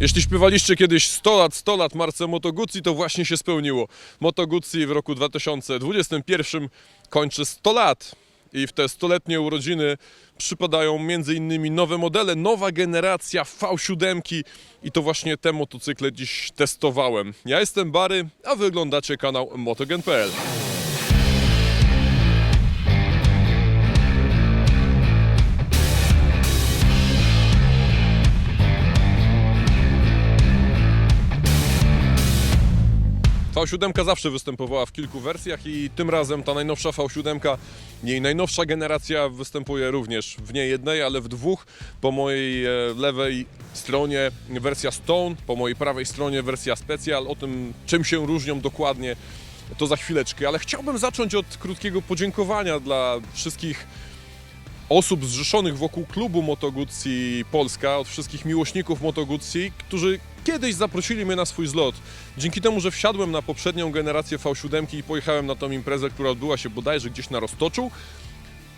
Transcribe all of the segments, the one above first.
Jeśli śpiewaliście kiedyś 100 lat, 100 lat Marce Moto Guzzi, to właśnie się spełniło. Moto Guzzi w roku 2021 kończy 100 lat. I w te stuletnie urodziny przypadają m.in. nowe modele, nowa generacja V7 i to właśnie te motocykle dziś testowałem. Ja jestem Bary, a wy oglądacie kanał motogen.pl. V7 zawsze występowała w kilku wersjach i tym razem ta najnowsza V7, jej najnowsza generacja występuje również w nie jednej, ale w dwóch. Po mojej e, lewej stronie wersja Stone, po mojej prawej stronie wersja Special. O tym czym się różnią dokładnie to za chwileczkę, ale chciałbym zacząć od krótkiego podziękowania dla wszystkich osób zrzeszonych wokół klubu Moto Guzzi Polska, od wszystkich miłośników Moto Guzzi, którzy kiedyś zaprosili mnie na swój zlot. Dzięki temu, że wsiadłem na poprzednią generację V7 i pojechałem na tą imprezę, która odbyła się bodajże gdzieś na Roztoczu,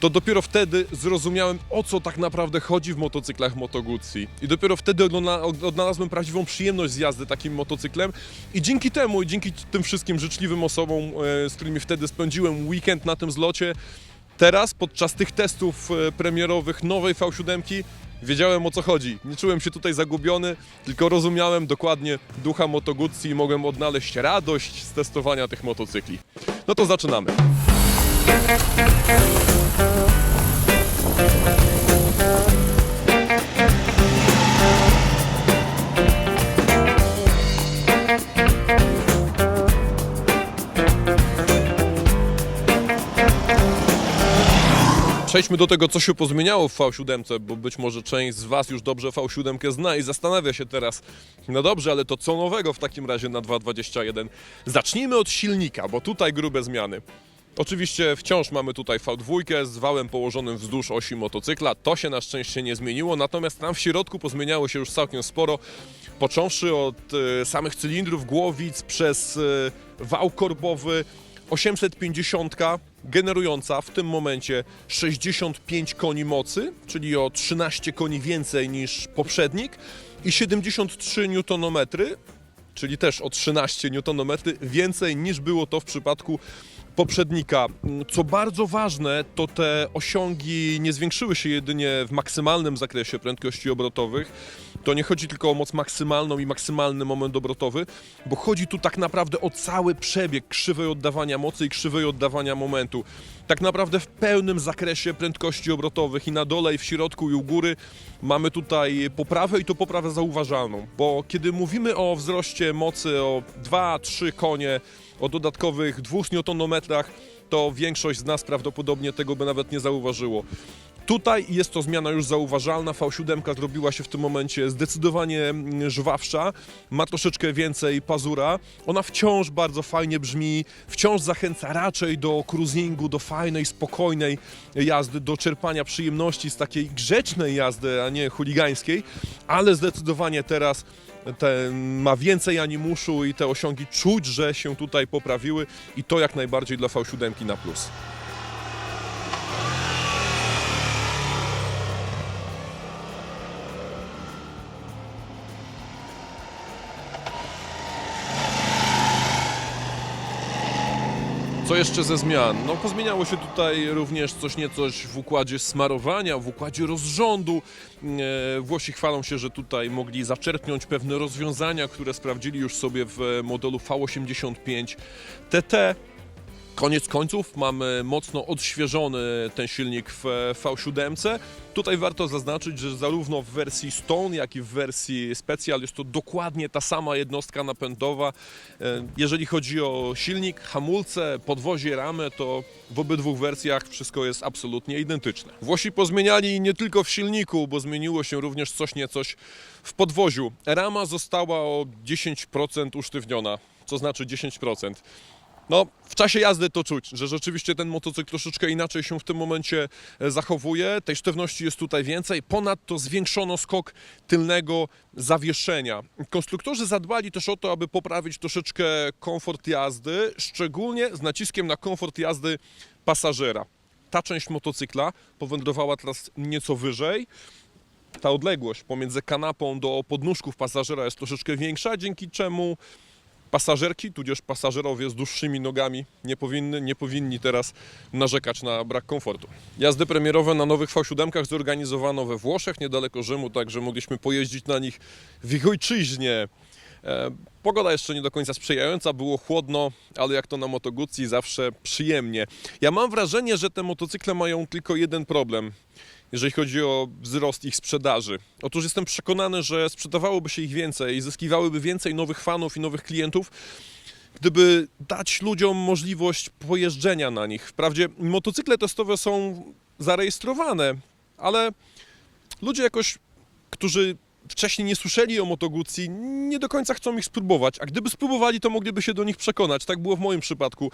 to dopiero wtedy zrozumiałem, o co tak naprawdę chodzi w motocyklach Moto Guzzi. I dopiero wtedy odna- odnalazłem prawdziwą przyjemność z jazdy takim motocyklem. I dzięki temu, i dzięki tym wszystkim życzliwym osobom, e, z którymi wtedy spędziłem weekend na tym zlocie, Teraz, podczas tych testów e, premierowych nowej V7, wiedziałem o co chodzi. Nie czułem się tutaj zagubiony, tylko rozumiałem dokładnie ducha Moto Guzzi i mogłem odnaleźć radość z testowania tych motocykli. No to zaczynamy. Przejdźmy do tego, co się pozmieniało w V7, bo być może część z Was już dobrze V7 zna i zastanawia się teraz, no dobrze, ale to co nowego w takim razie na 2.21? Zacznijmy od silnika, bo tutaj grube zmiany. Oczywiście wciąż mamy tutaj V2 z wałem położonym wzdłuż osi motocykla. To się na szczęście nie zmieniło, natomiast tam w środku pozmieniało się już całkiem sporo. Począwszy od e, samych cylindrów, głowic, przez e, wał korbowy, 850 generująca w tym momencie 65 koni mocy, czyli o 13 koni więcej niż poprzednik i 73 Nm, czyli też o 13 Nm więcej niż było to w przypadku poprzednika. Co bardzo ważne, to te osiągi nie zwiększyły się jedynie w maksymalnym zakresie prędkości obrotowych. To nie chodzi tylko o moc maksymalną i maksymalny moment obrotowy, bo chodzi tu tak naprawdę o cały przebieg krzywej oddawania mocy i krzywej oddawania momentu. Tak naprawdę w pełnym zakresie prędkości obrotowych i na dole, i w środku, i u góry mamy tutaj poprawę i to poprawę zauważalną, bo kiedy mówimy o wzroście mocy o 2-3 konie, o dodatkowych 2 Nm, to większość z nas prawdopodobnie tego by nawet nie zauważyło. Tutaj jest to zmiana już zauważalna. V7 zrobiła się w tym momencie zdecydowanie mm, żwawsza, ma troszeczkę więcej pazura. Ona wciąż bardzo fajnie brzmi, wciąż zachęca raczej do cruisingu, do fajnej, spokojnej jazdy, do czerpania przyjemności z takiej grzecznej jazdy, a nie chuligańskiej, ale zdecydowanie teraz te, ma więcej animuszu i te osiągi czuć, że się tutaj poprawiły i to jak najbardziej dla V7 na plus. Co jeszcze ze zmian? No pozmieniało się tutaj również coś niecoś w układzie smarowania, w układzie rozrządu. E, Włosi chwalą się, że tutaj mogli zaczerpnąć pewne rozwiązania, które sprawdzili już sobie w modelu V85 TT. Koniec końców mamy mocno odświeżony ten silnik w V7. Tutaj warto zaznaczyć, że zarówno w wersji Stone, jak i w wersji Special jest to dokładnie ta sama jednostka napędowa. E, Jeżeli chodzi o silnik, hamulce, podwozie, ramę, to w obydwu wersjach wszystko jest absolutnie identyczne. Włosi pozmieniali nie tylko w silniku, bo zmieniło się również coś niecoś w podwoziu. Rama została o 10% usztywniona, co znaczy 10%. No, w czasie jazdy to czuć, że rzeczywiście ten motocykl troszeczkę inaczej się w tym momencie e, zachowuje. Tej sztywności jest tutaj więcej. Ponadto zwiększono skok tylnego zawieszenia. Konstruktorzy zadbali też o to, aby poprawić troszeczkę komfort jazdy, szczególnie z naciskiem na komfort jazdy pasażera. Ta część motocykla powędrowała teraz nieco wyżej. ta odległość pomiędzy kanapą do podnóżków pasażera jest troszeczkę większa, dzięki czemu pasażerki, tudzież pasażerowie z dłuższymi nogami nie powinny, nie powinni teraz narzekać na brak komfortu. Jazdy premierowe na nowych V7 zorganizowano we Włoszech, niedaleko Rzymu, także mogliśmy pojeździć na nich w ich ojczyźnie. E, Pogoda jeszcze nie do końca sprzyjająca, było chłodno, ale jak to na Moto Guzzi zawsze przyjemnie. Ja mam wrażenie, że te motocykle mają tylko jeden problem, jeżeli chodzi o wzrost ich sprzedaży. Otóż jestem przekonany, że sprzedawałoby się ich więcej i zyskiwałyby więcej nowych fanów i nowych klientów, gdyby dać ludziom możliwość pojeżdżenia na nich. Wprawdzie motocykle testowe są zarejestrowane, ale ludzie jakoś, którzy wcześniej nie słyszeli o Moto Guzzi, nie do końca chcą ich spróbować, a gdyby spróbowali, to mogliby się do nich przekonać. Tak było w moim przypadku.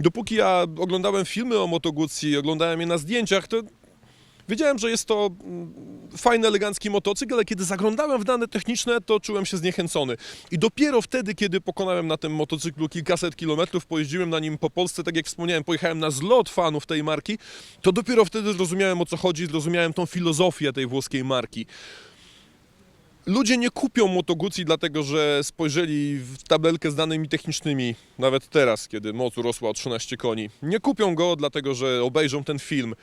Dopóki ja oglądałem filmy o Moto Guzzi, oglądałem je na zdjęciach, to wiedziałem, że jest to mm, fajny, elegancki motocykl, ale kiedy zaglądałem w dane techniczne, to czułem się zniechęcony. I dopiero wtedy, kiedy pokonałem na tym motocyklu kilkaset kilometrów, pojeździłem na nim po Polsce, tak jak wspomniałem, pojechałem na zlot fanów tej marki, to dopiero wtedy zrozumiałem o co chodzi, zrozumiałem tą filozofię tej włoskiej marki. Ludzie nie kupią Moto dlatego, że spojrzeli w tabelkę z danymi technicznymi, nawet teraz, kiedy moc urosła o 13 koni. Nie kupią go dlatego, że obejrzą ten film,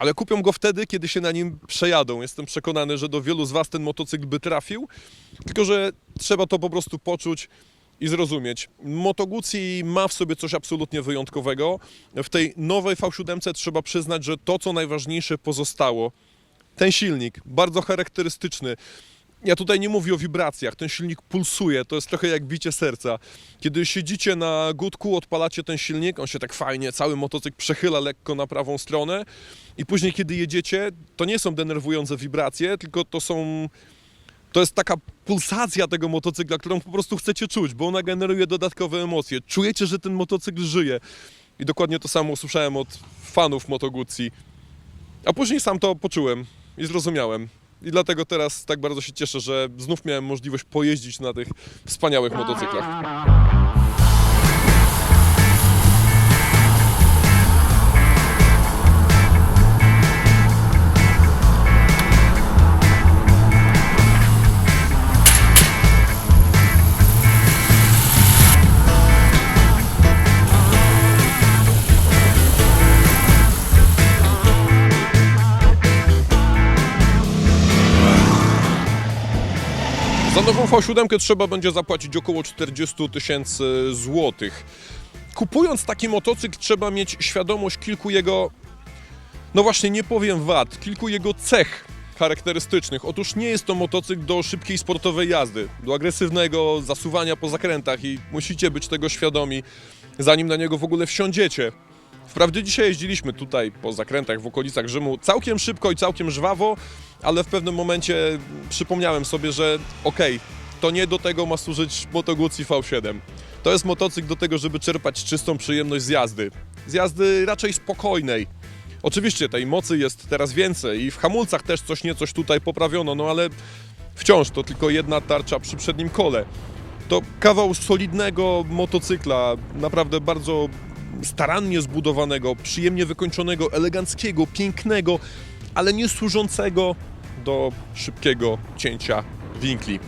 ale kupią go wtedy, kiedy się na nim przejadą. Jestem przekonany, że do wielu z Was ten motocykl by trafił, tylko że trzeba to po prostu poczuć i zrozumieć. Moto Guzzi ma w sobie coś absolutnie wyjątkowego. W tej nowej V7 trzeba przyznać, że to, co najważniejsze pozostało, ten silnik, bardzo charakterystyczny. Ja tutaj nie mówię o wibracjach, ten silnik pulsuje, to jest trochę jak bicie serca. Kiedy siedzicie na gudku, odpalacie ten silnik, on się tak fajnie, cały motocykl przechyla lekko na prawą stronę i później kiedy jedziecie, to nie są denerwujące wibracje, tylko to są... To jest taka pulsacja tego motocykla, którą po prostu chcecie czuć, bo ona generuje dodatkowe emocje. Czujecie, że ten motocykl żyje. I dokładnie to samo usłyszałem od fanów Moto Guzzi. A później sam to poczułem i zrozumiałem. I dlatego teraz tak bardzo się cieszę, że znów miałem możliwość pojeździć na tych wspaniałych motocyklach. Za nową V7 trzeba będzie zapłacić około 40 tysięcy złotych. Kupując taki motocykl trzeba mieć świadomość kilku jego, no właśnie nie powiem wad, kilku jego cech charakterystycznych. Otóż nie jest to motocykl do szybkiej sportowej jazdy, do agresywnego zasuwania po zakrętach i musicie być tego świadomi, zanim na niego w ogóle wsiądziecie. Wprawdzie dzisiaj jeździliśmy tutaj po zakrętach w okolicach Rzymu całkiem szybko i całkiem żwawo, ale w pewnym momencie przypomniałem sobie, że okej, to nie do tego ma służyć Moto Guzzi V7. To jest motocykl do tego, żeby czerpać czystą przyjemność z jazdy. Z jazdy raczej spokojnej. Oczywiście tej mocy jest teraz więcej i w hamulcach też coś niecoś tutaj poprawiono, no ale wciąż to tylko jedna tarcza przy przednim kole. To kawał solidnego motocykla, naprawdę bardzo starannie zbudowanego, przyjemnie wykończonego, eleganckiego, pięknego, ale nie służącego do szybkiego cięcia winkli.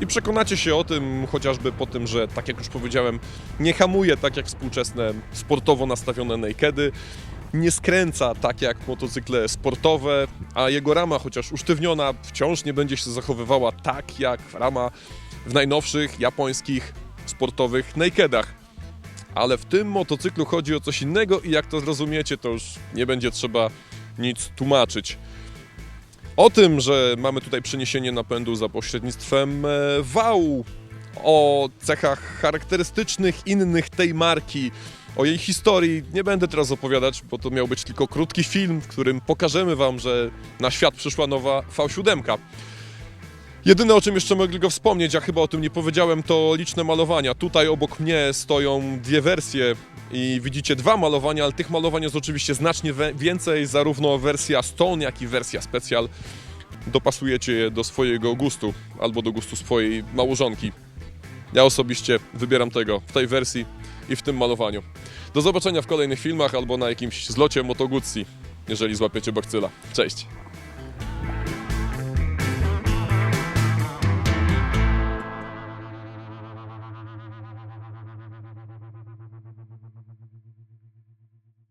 I przekonacie się o tym chociażby po tym, że tak jak już powiedziałem, nie hamuje tak jak współczesne sportowo nastawione nakedy, nie skręca tak jak motocykle sportowe, a jego rama, chociaż usztywniona, wciąż nie będzie się zachowywała tak jak rama w najnowszych japońskich sportowych nakedach. Ale w tym motocyklu chodzi o coś innego i jak to zrozumiecie, to już nie będzie trzeba nic tłumaczyć. O tym, że mamy tutaj przeniesienie napędu za pośrednictwem e, wału, o cechach charakterystycznych innych tej marki, o jej historii nie będę teraz opowiadać, bo to miał być tylko krótki film, w którym pokażemy Wam, że na świat przyszła nowa V7. Jedyne o czym jeszcze mogli go wspomnieć, a chyba o tym nie powiedziałem, to liczne malowania. Tutaj obok mnie stoją dwie wersje i widzicie dwa malowania, ale tych malowań jest oczywiście znacznie więcej, zarówno wersja Stone, jak i wersja Special. Dopasujecie je do swojego gustu albo do gustu swojej małżonki. Ja osobiście wybieram tego w tej wersji i w tym malowaniu. Do zobaczenia w kolejnych filmach albo na jakimś zlocie Moto Guzzi, jeżeli złapiecie bakcyla. Cześć!